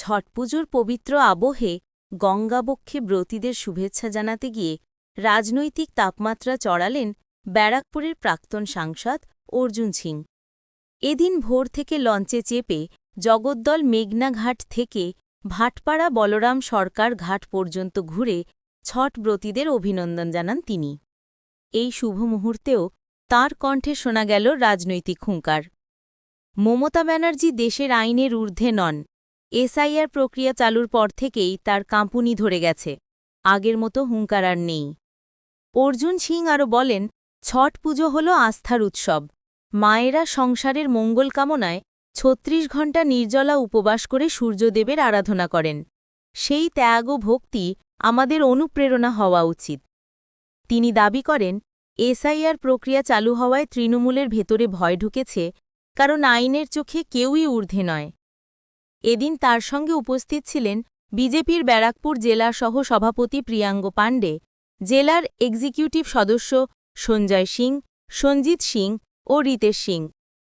ছট পুজোর পবিত্র আবহে গঙ্গাবক্ষে ব্রতীদের শুভেচ্ছা জানাতে গিয়ে রাজনৈতিক তাপমাত্রা চড়ালেন ব্যারাকপুরের প্রাক্তন সাংসদ অর্জুন সিং। এদিন ভোর থেকে লঞ্চে চেপে জগদ্দল মেঘনাঘাট থেকে ভাটপাড়া বলরাম সরকার ঘাট পর্যন্ত ঘুরে ছট ব্রতীদের অভিনন্দন জানান তিনি। এই শুভ মুহূর্তেও তাঁর কণ্ঠে শোনা গেল রাজনৈতিক হুঙ্কার। মমতা ব্যানার্জি দেশের আইনের ঊর্ধ্বে নন। এসআইআর প্রক্রিয়া চালুর পর থেকেই তার কাঁপুনি ধরে গেছে। আগের মতো হুঙ্কার আর নেই। অর্জুন সিং আরও বলেন, ছট পুজো হল আস্থার উৎসব। মায়েরা সংসারের মঙ্গল কামনায় ছত্রিশ ঘণ্টা নির্জলা উপবাস করে সূর্যদেবের আরাধনা করেন। সেই ত্যাগ ও ভক্তি আমাদের অনুপ্রেরণা হওয়া উচিত। তিনি দাবি করেন, এসআইআর প্রক্রিয়া চালু হওয়ায় তৃণমূলের ভেতরে ভয় ঢুকেছে, কারণ আইনের চোখে কেউই ঊর্ধ্বে নয়। এদিন তার সঙ্গে উপস্থিত ছিলেন বিজেপির ব্যারাকপুর জেলা সহ সভাপতি প্রিয়াঙ্গ পাণ্ডে, জেলার এক্সিকিউটিভ সদস্য সঞ্জয় সিং, সঞ্জিত সিং ও রিতেশ সিং।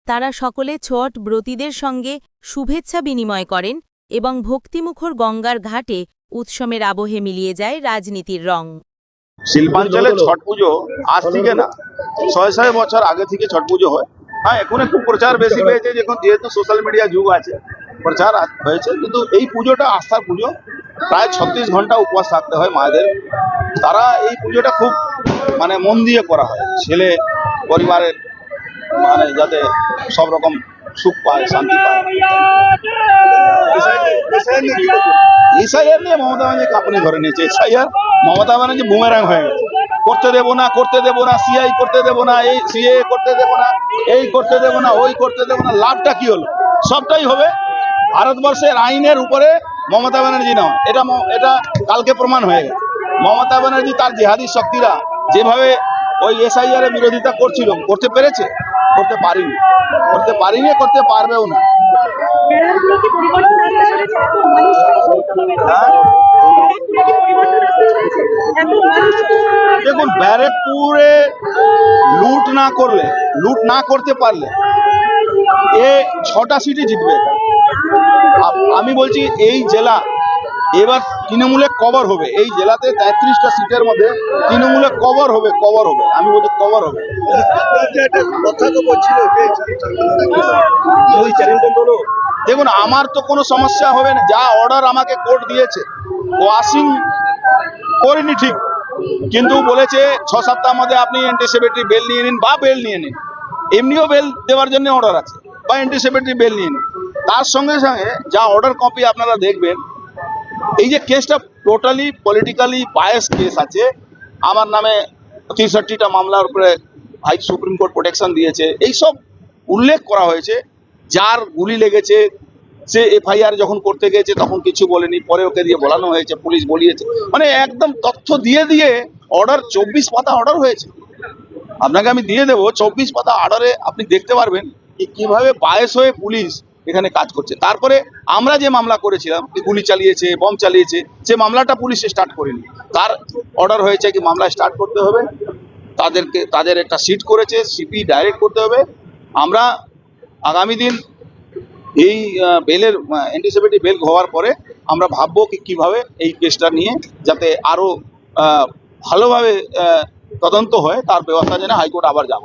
তারা সকলে ছট ব্রতীদের সঙ্গে শুভেচ্ছা বিনিময় করেন এবং ভক্তিমুখর গঙ্গার ঘাটে উৎসমের আবহে মিলিয়ে যায় রাজনীতির রং। শিল্পাঞ্চলে ছট পুজো আজ থেকে না, ছয় ছয় বছর আগে থেকে ছট পুজো হয়। হ্যাঁ এখন একটু প্রচার বেশি পেয়েছে যেহেতু সোশ্যাল মিডিয়া যুগ আছে প্রচার হয়েছে, কিন্তু এই পুজোটা আস্থার পুজো। প্রায় ছত্রিশ ঘণ্টা উপবাস থাকতে হয় মায়েদের। তারা এই পুজোটা খুব মানে মন দিয়ে করা হয়। ছেলে, পরিবারের মানে যাতে সব রকম সুখ পায়, শান্তি পায়। এসআইআর নিয়ে মমতা ব্যানার্জি কাঁপুনি ধরে নিয়েছে। এসআইআর, মমতা ব্যানার্জি বুমেরাং হয়ে গেছে। করতে দেবো না, করতে দেবো না, সিআই করতে দেবো না, এই সিএ করতে দেবো না, এই করতে দেবো না, ওই করতে দেবো না, লাভটা কি হলো? সবটাই হবে। ভারতবর্ষের আইনের উপরে মমতা ব্যানার্জি নয় এটা এটা কালকে প্রমাণ হয়ে গেছে। মমতা ব্যানার্জি তার জেহাদি শক্তিরা যেভাবে ওই এসআইআর এর বিরোধিতা করছিল, করতে পেরেছে? করতে পারিনি। করতে পারিনি, করতে পারবেও না। হ্যাঁ? দেখুন, ব্যারেকপুরে লুট না করলে, লুট না করতে পারলে এ ছটা সিটি জিতবে আমি বলছি এই জেলা, এবার তৃণমূলে কভার হবে। এই জেলাতে তেত্রিশটা সিটের মধ্যে তৃণমূলে কভার হবে কভার হবে। আমি বলছি কভার হবে। দেখুন, আমার তো কোনো সমস্যা হবে না। যা অর্ডার আমাকে কোর্ট দিয়েছে ওয়াশিং করিনি ঠিক। কিন্তু বলেছে, ছ সপ্তাহের মধ্যে আপনি অ্যান্টিসেপেটরি বেল নিয়ে নিন বা বেল নিয়ে নিন। এমনিও বেল দেওয়ার জন্য অর্ডার আছে, বা অ্যান্টিসেপেটরি বেল নিয়ে নিন। তার সঙ্গে সঙ্গে যা অর্ডার কপি আপনারা দেখবেন, এই যে কেসটা টোটালি পলিটিক্যালি বায়াস কেস আছে। আমার নামে তিরষট্টিটা মামলার উপরে হাই সুপ্রিম কোর্ট প্রোটেকশন দিয়েছে। এইসব উল্লেখ করা হয়েছে। যার গুলি লেগেছে, সে এফআইআর যখন করতে গেছে তখন কিছু বলেনি। পরে ওকে দিয়ে বলানো হয়েছে, পুলিশ বলিয়েছে। মানে একদম তথ্য দিয়ে দিয়ে অর্ডার চব্বিশ পাতা অর্ডার হয়েছে। আপনাকে আমি দিয়ে দেবো, চব্বিশ পাতা অর্ডারে আপনি দেখতে পারবেন কীভাবে বায়স হয়ে পুলিশ এখানে কাজ করছে। তারপরে আমরা যে মামলা করেছিলাম গুলি চালিয়েছে বম চালিয়েছে, সে মামলাটা পুলিশ স্টার্ট করেনি। তার অর্ডার হয়েছে কি মামলা স্টার্ট করতে হবে, তাদেরকে, তাদের একটা সিট করেছে সিপি ডাইরেক্ট করতে হবে। আমরা আগামী দিন এই বেলের অ্যান্টিসিপেটিভ বেল হওয়ার পরে আমরা ভাববো কি, কীভাবে এই কেসটা নিয়ে যাতে আরও ভালোভাবে তদন্ত হয়, তার ব্যবস্থা যেন হাইকোর্ট আবার যাব।